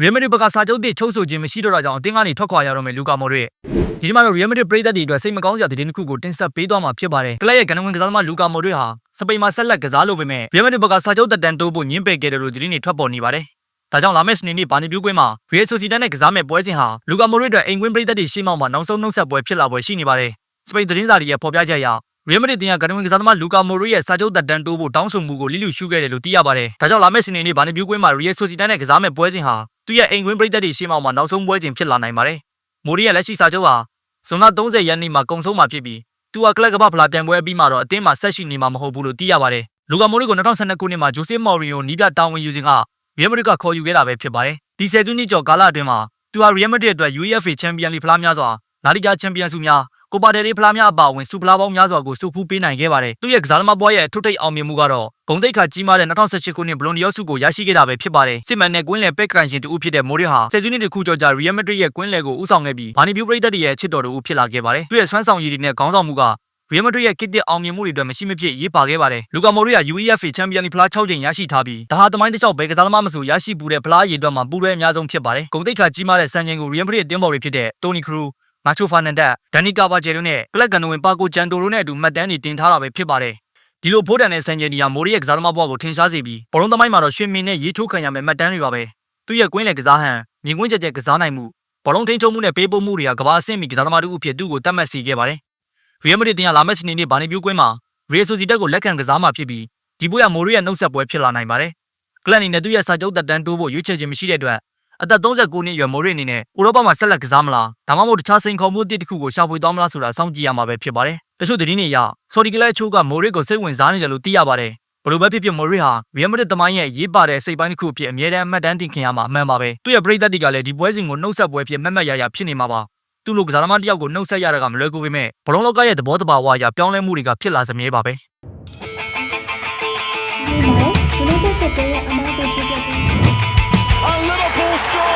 Real Madrid ဘက်ကစာချုပ်သစ်ချုပ်ဆိုခြင်းမရှိတော့တာကြောင့်အသင်းကနေထွက်ခွာရတော့မယ်လူကာမိုဒရစ်ဒီနေ့မှာတော့ Real Madrid ပြည်သက်တွေအတွက်စိတ်မကောင်းစရာသတင်းတစ်ခုကိုတင်ဆက်ပေးသွားမှာဖြစ်ပါတယ်ကလပ်ရဲ့ကနဝင်ကစားသမားလူကာမိုဒရစ်ဟာစပိန်မှာဆက်လက်ကစားလို့ပေမဲ့ Real Madrid ဘက်ကစာချုပ်တက်တန်းတိုးဖို့ညှင်းပယ်ခဲ့တယ်လို့သတင်းတွေထွက်ပေါ်နေပါတယ်ဒါကြောင့်လာမယ့်စနေနေ့ဘာနီပြူးကွင်းမှာ Real Sociedad နဲ့ကစားမဲ့ပွဲစဉ်ဟာလူကာမိုဒရစ်အတွက်အိမ်ကွင်းပြည်သက်တွေရှေ့မှောက်မှာနောက်ဆုံးနှုတ်ဆက်ပွဲဖြစ်လာပွဲရှိနေပါတယ်စပိန်သတင်းစာတွေရဲ့ဖော်ပြချက်အရ Real Madrid တင်ကကနဝင်ကစားသမားလူကာမိုဒရစ်ရဲ့စာချုပ်တက်တန်းတိုးဖို့တောင်းဆိုမှုကိုလိလူရှုခဲ့တယ်လို့သိရပါတယ်ဒါကြောင့်လာမယ့်စနေနေ့ဘာနီပြူးကွင်းမှာ Real Sociedad နဲ့ကစားမဲ့ပွဲစဉ်ဟာ သူ့ရဲ့အိမ်ကွင်းပြည်သက်တွေရှေ့မှောက်မှာနောက်ဆုံးပွဲစဉ်ဖြစ်လာနိုင်ပါတယ်မိုဒရစ်ရဲ့လက်ရှိစာချုပ်ဟာဇွန်လ30ရက်နေ့မှာကုန်ဆုံးမှာဖြစ်ပြီးသူဟာကလပ်ကမ္ဘာဖလားပြန်ပွဲအပြီးမှာတော့အသင်းမှာဆက်ရှိနေမှာမဟုတ်ဘူးလို့သိရပါတယ်လူကာမိုဒရစ်ကို2012ခုနှစ်မှာဂျိုစစ်မော်ရီယိုနီးပြတာဝန်ယူစဉ်က Real Madrid ကခေါ်ယူခဲ့တာပဲဖြစ်ပါတယ်ဒီဆယ်စုနှစ်ကျော်ကာလအတွင်းမှာသူဟာ Real Madrid အတွက် UEFA Champions League ဖလားများစွာလာလီဂါချန်ပီယံဆုများ ကိုပါတယ်လေးဖလားများအပါအဝင်ဆုဖလားပေါင်းများစွာကိုစုဖူးပေးနိုင်ခဲ့ပါတယ်သူ့ရဲ့ကစားသမားဘွားရဲ့အထွတ်ထိပ်အောင်မြင်မှုကတော့ဂုံတိတ်ခါကြီးမားတဲ့2018ခုနှစ်ဘလွန်ဒီယောဆုကိုရရှိခဲ့တာပဲဖြစ်ပါတယ်စစ်မှန်တဲ့ကွင်းလယ်ပက်ကန်ရှင်တူဖြစ်တဲ့မိုရီဟာဆယ်စုနှစ်တစ်ခုကျော်ကြာ Real Madrid ရဲ့ကွင်းလယ်ကိုဦးဆောင်ခဲ့ပြီးဘာနီဗျူပရိသတ်တွေရဲ့ချစ်တော်တူဖြစ်လာခဲ့ပါတယ်သူ့ရဲ့ဆွမ်းဆောင်ရည်တွေနဲ့ခေါင်းဆောင်မှုက Real Madrid ရဲ့ကစ်တစ်အောင်မြင်မှုတွေအတွက်မရှိမဖြစ်ရေးပါခဲ့ပါတယ်လူကာမိုရီက UEFA Champions League ဖလား6ချိန်ရရှိထားပြီးဒါဟာတမိုင်းတစ်လျှောက်ဘယ်ကစားသမားမဆိုရရှိပူတဲ့ဖလားရည်အတွက်မှာပူရဲအများဆုံးဖြစ်ပါတယ်ဂုံတိတ်ခါကြီးမားတဲ့စံချိန်ကို Real Madrid အသင်းပေါ်တွေဖြစ်တဲ့ Toni Kroos မာချိုဖာနန်ဒက်ဒန်နီကာဘာဂျယ်တို့နဲ့ကလပ်ကန်နိုဝင်ပါကိုဂျန်တိုတို့နဲ့အတူမှတ်တမ်းတွေတင်ထားတာပဲဖြစ်ပါတယ်ဒီလိုဖိုးတန်တဲ့စံချိန်တွေကမိုရီရဲ့ကစားသမားဘဝကိုထင်ရှားစေပြီးဘောလုံးသမိုင်းမှာတော့ရွှေမင်းနဲ့ရေးထိုးခံရမယ့်မှတ်တမ်းတွေပါပဲသူ့ရဲ့ကွင်းလယ်ကစားဟန်မြင်ကွင်းကြက်ကြက်ကစားနိုင်မှုဘောလုံးထိန်းချုပ်မှုနဲ့ပေးပို့မှုတွေကကမ္ဘာအဆင့်မီကစားသမားတို့အဖြစ်သူ့ကိုတတ်မှတ်စေခဲ့ပါတယ်ရီယယ်မက်ဒရစ်တင်ကလာမယ့်စနေနေ့ဘာနီပြူးကွင်းမှာရီယယ်ဆိုစီတက်ကိုလက်ခံကစားမှာဖြစ်ပြီးဒီပွဲကမိုရီရဲ့နှုတ်ဆက်ပွဲဖြစ်လာနိုင်ပါတယ်ကလပ်အနေနဲ့သူ့ရဲ့စာချုပ်သက်တမ်းတိုးဖို့ရွေးချယ်ခြင်းမရှိတဲ့အတွက် အသက်39နှစ်အရွယ်မိုရီအနေနဲ့ဥရောပမှာဆက်လက်ကစားမလားဒါမှမဟုတ်တခြားစိန်ခေါ်မှုအသစ်တစ်ခုကိုရှာဖွေသွားမလားဆိုတာစောင့်ကြည့်ရမှာပဲဖြစ်ပါတယ်တချို့သတင်းတွေအရဆော်ဒီကလပ်အချို့ကမိုရီကိုစိတ်ဝင်စားနေတယ်လို့သိရပါတယ်ဘလိုပဲဖြစ်ဖြစ်မိုရီဟာရီယယ်မက်ဒရစ်တမိုင်းရဲ့ရေးပါတဲ့စိတ်ပိုင်းတစ်ခုအဖြစ်အမြဲတမ်းအမှတ်တမ်းတင်ခင်ရမှာအမှန်ပါပဲသူ့ရဲ့ပရိသတ်တွေကလည်းဒီပွဲစဉ်ကိုနှုတ်ဆက်ပွဲဖြစ်မှတ်မှတ်ရရဖြစ်နေမှာပါသူ့လိုကစားသမားတစ်ယောက်ကိုနှုတ်ဆက်ရတာကမလွယ်ကူပေမဲ့ဘလုံးလောကရဲ့သဘောတဘာဝအရပြောင်းလဲမှုတွေကဖြစ်လာစမြဲပါပဲဒီမှာဒီလိုတဲ့တဲ့ရဲ့အမားကိုချပြပေး scores!